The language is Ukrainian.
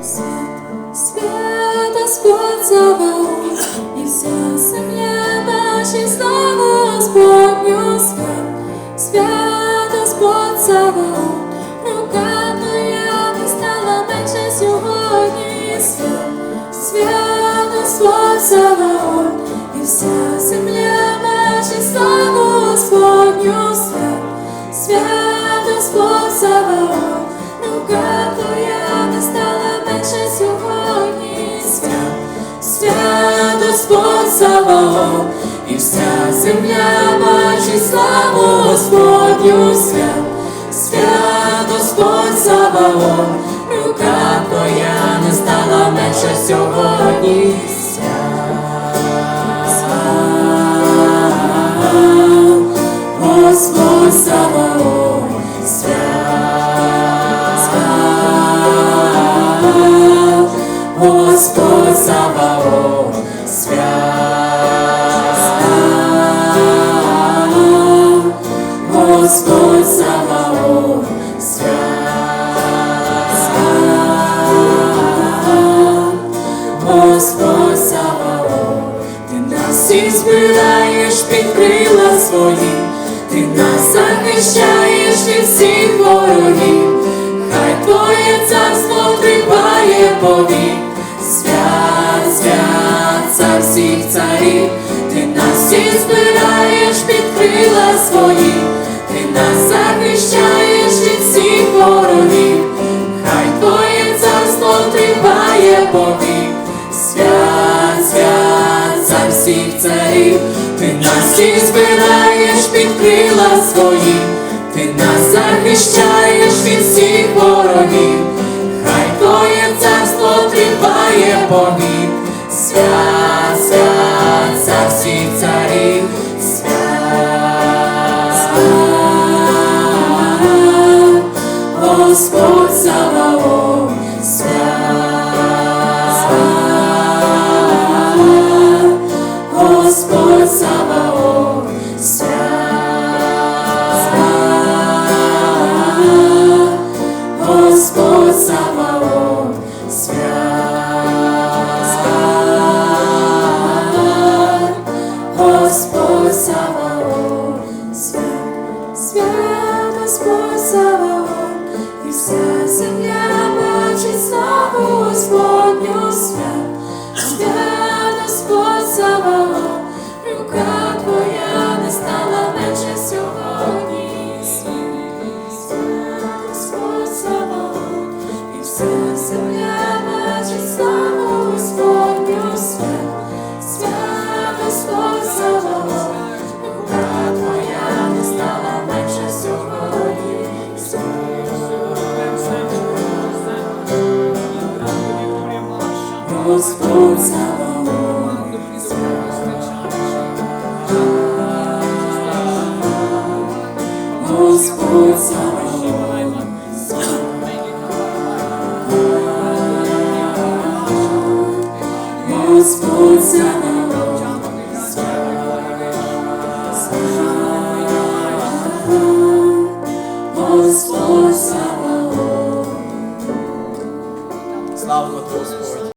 Свят, свят Господь Саваоф, і вся земля наші славу Господню свят, свят Господь Саваоф, рука твоя не стала менше сьогодні, свят, свят Господь Саваоф, і вся земля наші славу Господню свят, свят Господь Саваоф, рука твоя І вся земля бачить славу Господню свят, свят Господь Саваон, рука твоя не стала менше сьогодні, Господь Саваоф, свят, Господь Саваоф, ти нас всіх збираєш під крила свої, ти нас захищаєш від всіх ворогів, хай твоє царство триває повік, свят, свят, цар всіх царів, ти нас всіх збираєш під крила свої, повік, свят, свят, цар всіх царів, ти нас всіх збираєш під крила свої, ти нас захищаєш від всіх ворогів, хай твоє царство триває повік, свят, свят, цар всіх царів, Господь Саваоф, Господь Саваон Господь Саваон Господь Саваон Слава Господь!